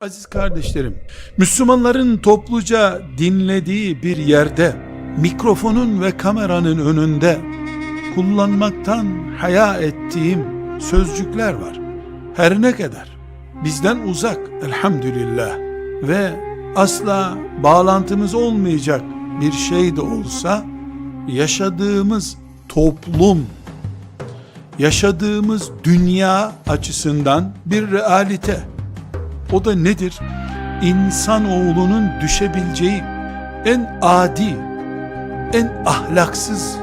Aziz kardeşlerim, Müslümanların topluca dinlediği bir yerde, mikrofonun ve kameranın önünde kullanmaktan haya ettiğim sözcükler var. Her ne kadar bizden uzak elhamdülillah ve asla bağlantımız olmayacak bir şey de olsa, yaşadığımız toplum, yaşadığımız dünya açısından bir realite. O da nedir? İnsanoğlunun düşebileceği en adi, en ahlaksız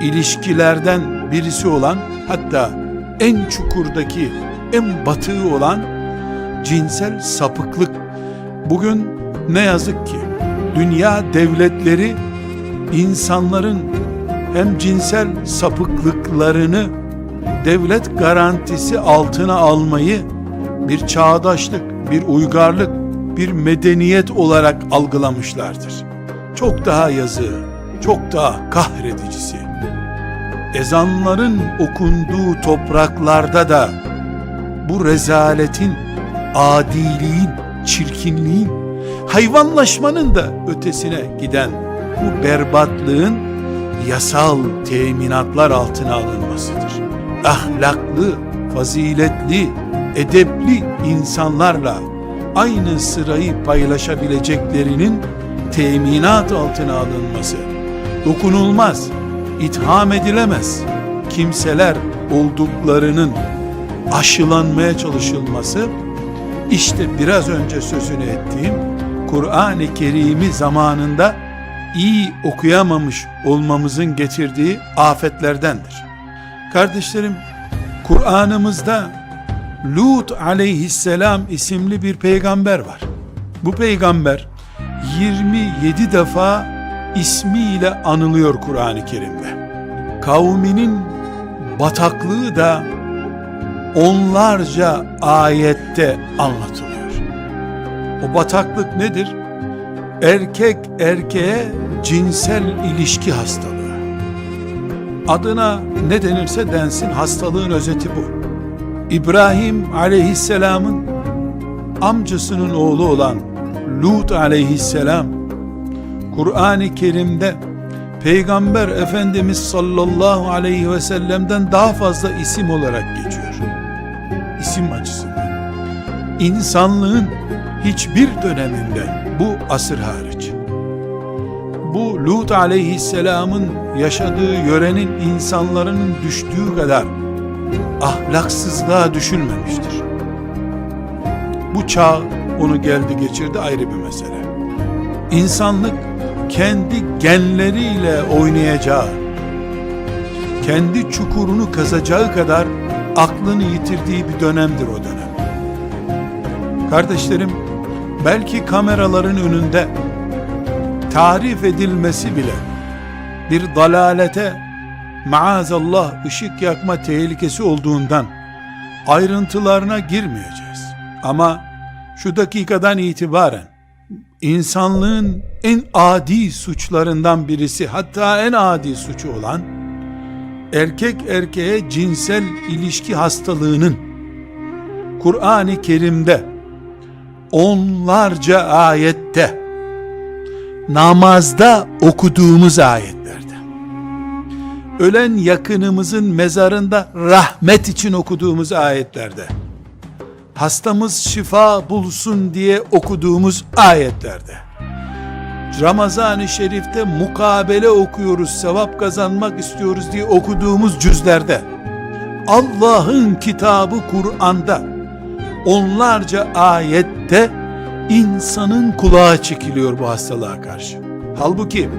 ilişkilerden birisi olan hatta en çukurdaki, en batığı olan cinsel sapıklık. Bugün ne yazık ki dünya devletleri insanların hem cinsel sapıklıklarını devlet garantisi altına almayı bir çağdaşlık, bir uygarlık, bir medeniyet olarak algılamışlardır. Çok daha yazığı, çok daha kahredicisi. Ezanların okunduğu topraklarda da bu rezaletin, adiliğin, çirkinliğin, hayvanlaşmanın da ötesine giden bu berbatlığın yasal teminatlar altına alınmasıdır. Ahlaklı, faziletli, edepli insanlarla aynı sırayı paylaşabileceklerinin teminat altına alınması, dokunulmaz, itham edilemez kimseler olduklarının aşılanmaya çalışılması, işte biraz önce sözünü ettiğim Kur'an-ı Kerim'i zamanında iyi okuyamamış olmamızın getirdiği afetlerdendir. Kardeşlerim, Kur'an'ımızda Lut aleyhisselam isimli bir peygamber var. Bu peygamber 27 defa ismiyle anılıyor Kur'an-ı Kerim'de. Kavminin bataklığı da onlarca ayette anlatılıyor. O bataklık nedir? Erkek erkeğe cinsel ilişki hastalığı. Adına ne denirse densin hastalığın özeti bu. İbrahim aleyhisselamın amcasının oğlu olan Lut aleyhisselam Kur'an-ı Kerim'de Peygamber Efendimiz sallallahu aleyhi ve sellem'den daha fazla isim olarak geçiyor. İsim açısından. İnsanlığın hiçbir döneminde bu asır hariç bu Lut aleyhisselamın yaşadığı yörenin insanların düştüğü kadar ahlaksızlığa düşülmemiştir. Bu çağ onu geldi geçirdi ayrı bir mesele. İnsanlık kendi genleriyle oynayacağı, kendi çukurunu kazacağı kadar aklını yitirdiği bir dönemdir o dönem. Kardeşlerim, belki kameraların önünde tarif edilmesi bile bir dalalete maazallah ışık yakma tehlikesi olduğundan ayrıntılarına girmeyeceğiz. Ama şu dakikadan itibaren insanlığın en adi suçlarından birisi hatta en adi suçu olan erkek erkeğe cinsel ilişki hastalığının Kur'an-ı Kerim'de onlarca ayette namazda okuduğumuz ayetlerde ölen yakınımızın mezarında rahmet için okuduğumuz ayetlerde. Hastamız şifa bulsun diye okuduğumuz ayetlerde. Ramazan-ı Şerif'te mukabele okuyoruz, sevap kazanmak istiyoruz diye okuduğumuz cüzlerde. Allah'ın kitabı Kur'an'da onlarca ayette insanın kulağı çekiliyor bu hastalığa karşı. Halbuki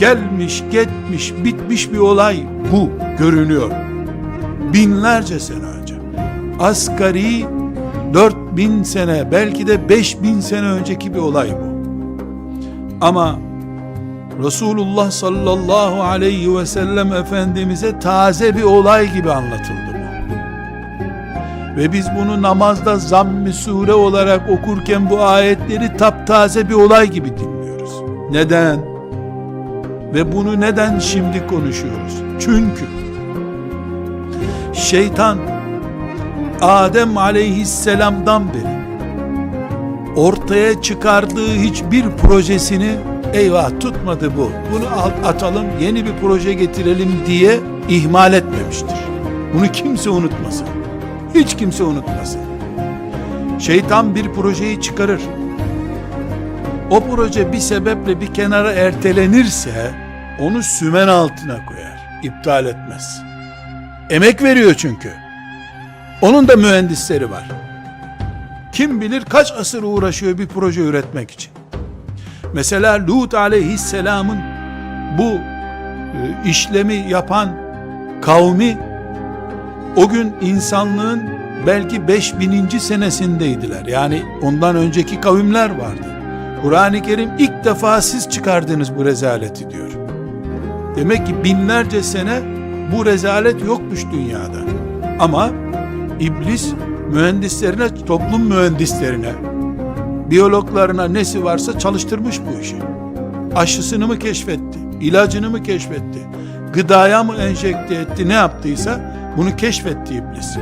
gelmiş, geçmiş, bitmiş bir olay bu görünüyor. Binlerce sene önce. Asgari 4000 sene, belki de 5000 sene önceki bir olay bu. Ama Resulullah sallallahu aleyhi ve sellem Efendimiz'e taze bir olay gibi anlatıldı bu. Ve biz bunu namazda zamm-ı sure olarak okurken bu ayetleri taptaze bir olay gibi dinliyoruz. Neden? Ve bunu neden şimdi konuşuyoruz? Çünkü şeytan Adem aleyhisselamdan beri ortaya çıkardığı hiçbir projesini eyvah tutmadı bu. Bunu atalım, yeni bir proje getirelim diye ihmal etmemiştir. Bunu kimse unutmasın. Hiç kimse unutmasın. Şeytan bir projeyi çıkarır. O proje bir sebeple bir kenara ertelenirse onu sümen altına koyar. iptal etmez. Emek veriyor çünkü. Onun da mühendisleri var. Kim bilir kaç asır uğraşıyor bir proje üretmek için. Mesela Lut aleyhisselamın bu e, işlemi yapan kavmi o gün insanlığın belki 5000. senesindeydiler. Yani ondan önceki kavimler vardı. Kur'an-ı Kerim ilk defa siz çıkardınız bu rezaleti diyor. Demek ki binlerce sene bu rezalet yokmuş dünyada. Ama iblis mühendislerine, toplum mühendislerine, biyologlarına nesi varsa çalıştırmış bu işi. Aşısını mı keşfetti, ilacını mı keşfetti, gıdaya mı enjekte etti, ne yaptıysa bunu keşfetti iblis.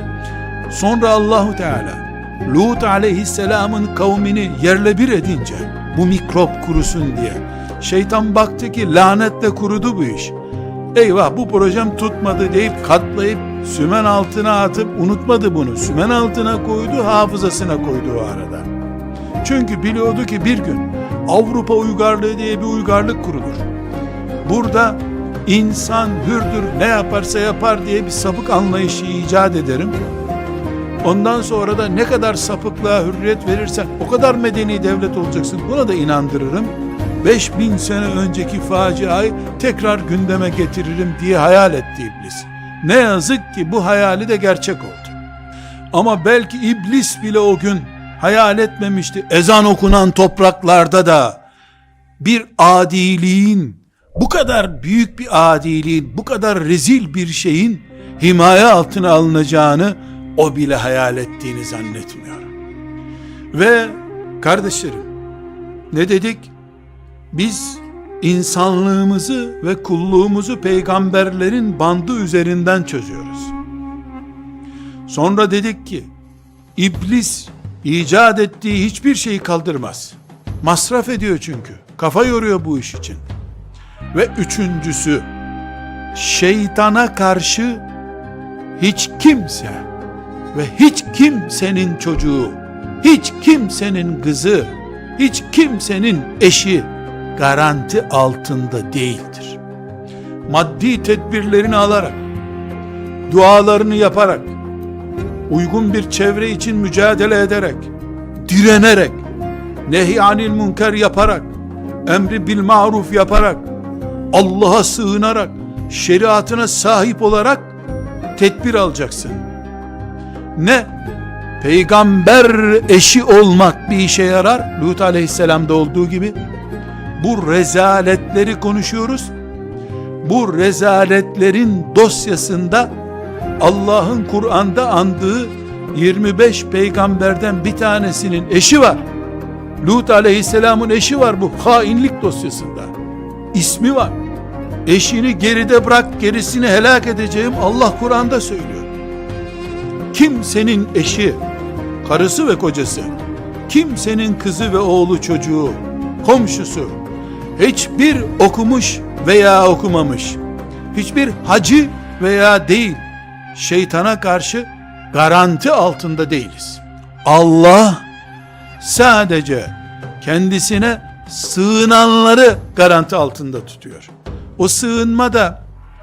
Sonra Allahu Teala Lut aleyhisselamın kavmini yerle bir edince bu mikrop kurusun diye şeytan baktı ki lanetle kurudu bu iş. Eyvah bu projem tutmadı deyip katlayıp sümen altına atıp unutmadı bunu. Sümen altına koydu, hafızasına koydu o arada. Çünkü biliyordu ki bir gün Avrupa uygarlığı diye bir uygarlık kurulur. Burada insan hürdür ne yaparsa yapar diye bir sapık anlayışı icat ederim. Ondan sonra da ne kadar sapıklığa hürriyet verirsen o kadar medeni devlet olacaksın. Buna da inandırırım. 5000 sene önceki faciayı tekrar gündeme getiririm diye hayal etti iblis. Ne yazık ki bu hayali de gerçek oldu. Ama belki iblis bile o gün hayal etmemişti. Ezan okunan topraklarda da bir adiliğin, bu kadar büyük bir adiliğin, bu kadar rezil bir şeyin himaye altına alınacağını o bile hayal ettiğini zannetmiyorum. Ve kardeşlerim ne dedik? Biz insanlığımızı ve kulluğumuzu peygamberlerin bandı üzerinden çözüyoruz. Sonra dedik ki iblis icat ettiği hiçbir şeyi kaldırmaz. Masraf ediyor çünkü. Kafa yoruyor bu iş için. Ve üçüncüsü şeytana karşı hiç kimse ve hiç kimsenin çocuğu, hiç kimsenin kızı, hiç kimsenin eşi garanti altında değildir. Maddi tedbirlerini alarak, dualarını yaparak, uygun bir çevre için mücadele ederek, direnerek, nehi anil münker yaparak, emri bil maruf yaparak, Allah'a sığınarak, şeriatına sahip olarak tedbir alacaksın. Ne? Peygamber eşi olmak bir işe yarar. Lut aleyhisselamda olduğu gibi. Bu rezaletleri konuşuyoruz. Bu rezaletlerin dosyasında Allah'ın Kur'an'da andığı 25 peygamberden bir tanesinin eşi var. Lut aleyhisselamın eşi var bu hainlik dosyasında. İsmi var. Eşini geride bırak gerisini helak edeceğim Allah Kur'an'da söylüyor. Kimsenin eşi, karısı ve kocası, kimsenin kızı ve oğlu çocuğu, komşusu, hiçbir okumuş veya okumamış, hiçbir hacı veya değil, şeytana karşı garanti altında değiliz. Allah sadece kendisine sığınanları garanti altında tutuyor. O sığınma da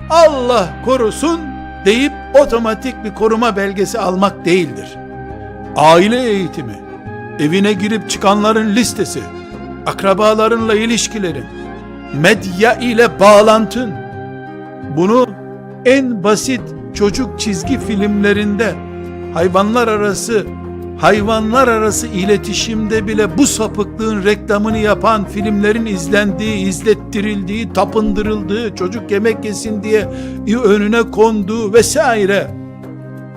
Allah korusun deyip otomatik bir koruma belgesi almak değildir. Aile eğitimi, evine girip çıkanların listesi, akrabalarınla ilişkilerin, medya ile bağlantın, bunu en basit çocuk çizgi filmlerinde hayvanlar arası hayvanlar arası iletişimde bile bu sapıklığın reklamını yapan filmlerin izlendiği, izlettirildiği, tapındırıldığı, çocuk yemek yesin diye önüne konduğu vesaire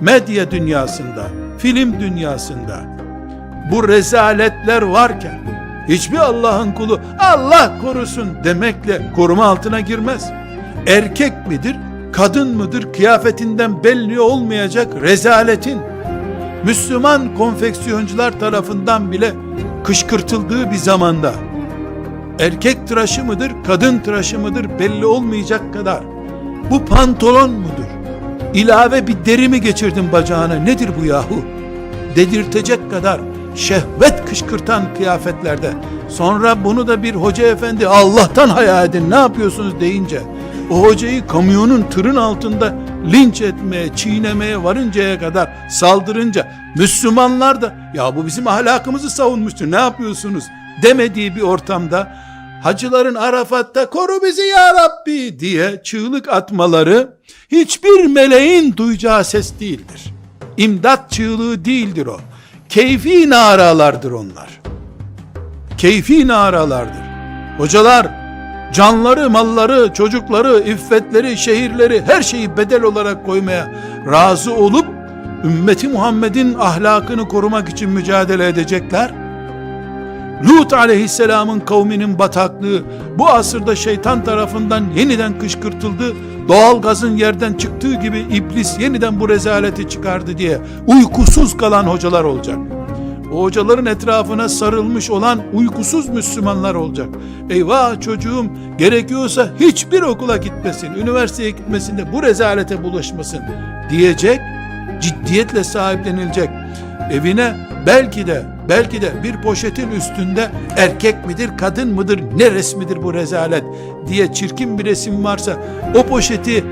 medya dünyasında, film dünyasında bu rezaletler varken hiçbir Allah'ın kulu Allah korusun demekle koruma altına girmez. Erkek midir, kadın mıdır kıyafetinden belli olmayacak rezaletin Müslüman konfeksiyoncular tarafından bile kışkırtıldığı bir zamanda erkek tıraşı mıdır, kadın tıraşı mıdır belli olmayacak kadar bu pantolon mudur? İlave bir deri mi geçirdin bacağına nedir bu yahu? Dedirtecek kadar şehvet kışkırtan kıyafetlerde sonra bunu da bir hoca efendi Allah'tan hayal edin ne yapıyorsunuz deyince o hocayı kamyonun tırın altında linç etmeye, çiğnemeye varıncaya kadar saldırınca Müslümanlar da ya bu bizim ahlakımızı savunmuştur ne yapıyorsunuz demediği bir ortamda hacıların Arafat'ta koru bizi ya Rabbi diye çığlık atmaları hiçbir meleğin duyacağı ses değildir. İmdat çığlığı değildir o. Keyfi naralardır onlar. Keyfi naralardır. Hocalar canları, malları, çocukları, iffetleri, şehirleri her şeyi bedel olarak koymaya razı olup ümmeti Muhammed'in ahlakını korumak için mücadele edecekler. Lut aleyhisselamın kavminin bataklığı bu asırda şeytan tarafından yeniden kışkırtıldı. Doğal gazın yerden çıktığı gibi iblis yeniden bu rezaleti çıkardı diye uykusuz kalan hocalar olacak. O hocaların etrafına sarılmış olan uykusuz Müslümanlar olacak. Eyvah çocuğum gerekiyorsa hiçbir okula gitmesin, üniversiteye gitmesin de bu rezalete bulaşmasın diyecek, ciddiyetle sahiplenilecek. Evine belki de belki de bir poşetin üstünde erkek midir kadın mıdır ne resmidir bu rezalet diye çirkin bir resim varsa o poşeti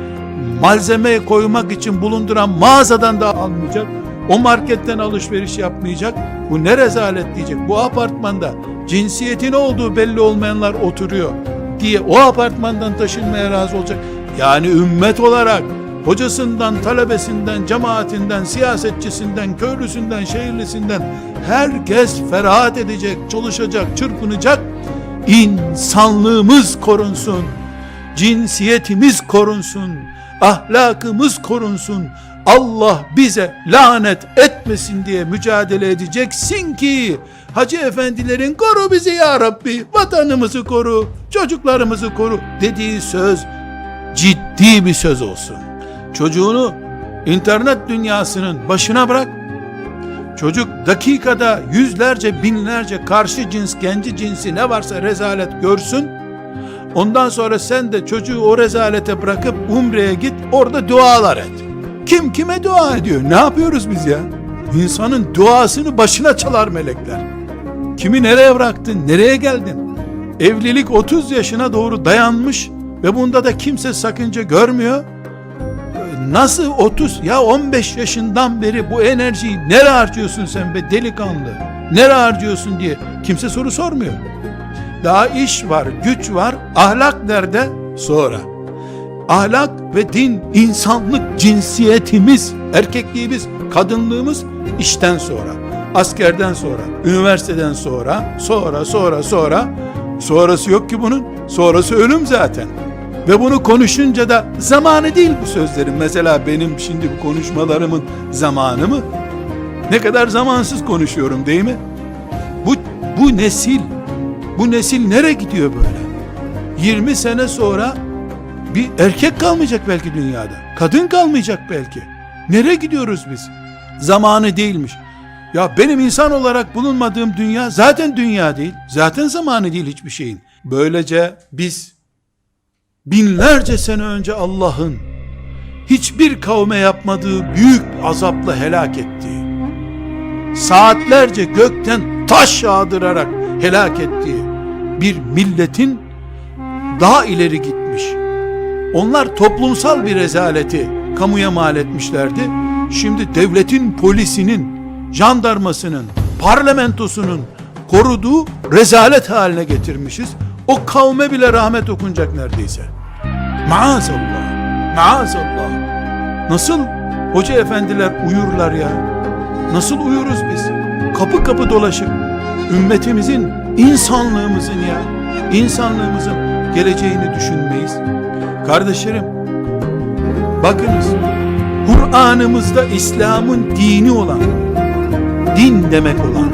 malzeme koymak için bulunduran mağazadan da almayacak o marketten alışveriş yapmayacak bu ne rezalet diyecek bu apartmanda cinsiyetin olduğu belli olmayanlar oturuyor diye o apartmandan taşınmaya razı olacak yani ümmet olarak hocasından, talebesinden, cemaatinden, siyasetçisinden, köylüsünden, şehirlisinden herkes ferahat edecek, çalışacak, çırpınacak. İnsanlığımız korunsun, cinsiyetimiz korunsun, ahlakımız korunsun. Allah bize lanet etmesin diye mücadele edeceksin ki Hacı efendilerin koru bizi ya Rabbi, vatanımızı koru, çocuklarımızı koru dediği söz ciddi bir söz olsun. Çocuğunu internet dünyasının başına bırak. Çocuk dakikada yüzlerce binlerce karşı cins genci cinsi ne varsa rezalet görsün. Ondan sonra sen de çocuğu o rezalete bırakıp umreye git orada dualar et. Kim kime dua ediyor? Ne yapıyoruz biz ya? İnsanın duasını başına çalar melekler. Kimi nereye bıraktın? Nereye geldin? Evlilik 30 yaşına doğru dayanmış ve bunda da kimse sakınca görmüyor nasıl 30 ya 15 yaşından beri bu enerjiyi nereye harcıyorsun sen be delikanlı nereye harcıyorsun diye kimse soru sormuyor daha iş var güç var ahlak nerede sonra ahlak ve din insanlık cinsiyetimiz erkekliğimiz kadınlığımız işten sonra askerden sonra üniversiteden sonra sonra sonra sonra sonrası yok ki bunun sonrası ölüm zaten ve bunu konuşunca da zamanı değil bu sözlerin. Mesela benim şimdi bu konuşmalarımın zamanı mı? Ne kadar zamansız konuşuyorum değil mi? Bu, bu nesil, bu nesil nereye gidiyor böyle? 20 sene sonra bir erkek kalmayacak belki dünyada. Kadın kalmayacak belki. Nereye gidiyoruz biz? Zamanı değilmiş. Ya benim insan olarak bulunmadığım dünya zaten dünya değil. Zaten zamanı değil hiçbir şeyin. Böylece biz binlerce sene önce Allah'ın hiçbir kavme yapmadığı büyük azapla helak ettiği, saatlerce gökten taş yağdırarak helak ettiği bir milletin daha ileri gitmiş. Onlar toplumsal bir rezaleti kamuya mal etmişlerdi. Şimdi devletin polisinin, jandarmasının, parlamentosunun koruduğu rezalet haline getirmişiz. O kavme bile rahmet okunacak neredeyse. Maazallah. Maazallah. Nasıl hoca efendiler uyurlar ya? Nasıl uyuruz biz? Kapı kapı dolaşıp ümmetimizin, insanlığımızın ya, insanlığımızın geleceğini düşünmeyiz. Kardeşlerim, bakınız, Kur'an'ımızda İslam'ın dini olan, din demek olan,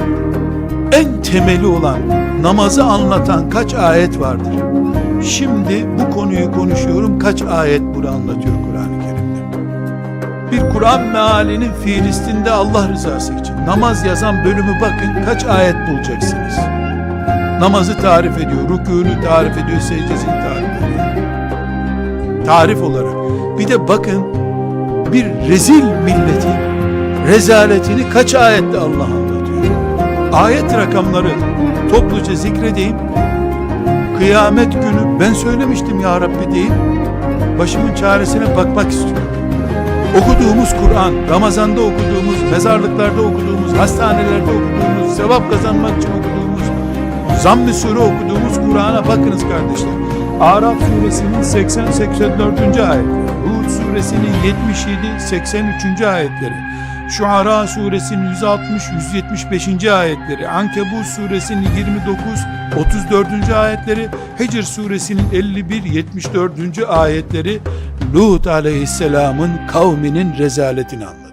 en temeli olan namazı anlatan kaç ayet vardır? Şimdi bu konuyu konuşuyorum. Kaç ayet bunu anlatıyor Kur'an-ı Kerim'de? Bir Kur'an mealinin Filistin'de Allah rızası için namaz yazan bölümü bakın kaç ayet bulacaksınız. Namazı tarif ediyor, rükûnu tarif ediyor, secdesini tarif ediyor. Tarif olarak. Bir de bakın bir rezil milletin rezaletini kaç ayette Allah anlatıyor. Ayet rakamları topluca zikredeyim. Kıyamet günü ben söylemiştim ya Rabbi deyip başımın çaresine bakmak istiyorum. Okuduğumuz Kur'an, Ramazan'da okuduğumuz, mezarlıklarda okuduğumuz, hastanelerde okuduğumuz, sevap kazanmak için okuduğumuz, Zamm-ı Sure okuduğumuz Kur'an'a bakınız kardeşler. Araf suresinin 80-84. ayetleri, Hud suresinin 77-83. ayetleri, Şuara suresinin 160-175. ayetleri, Ankebut suresinin 29-34. ayetleri, Hicr suresinin 51-74. ayetleri Lut aleyhisselamın kavminin rezaletini anlatıyor.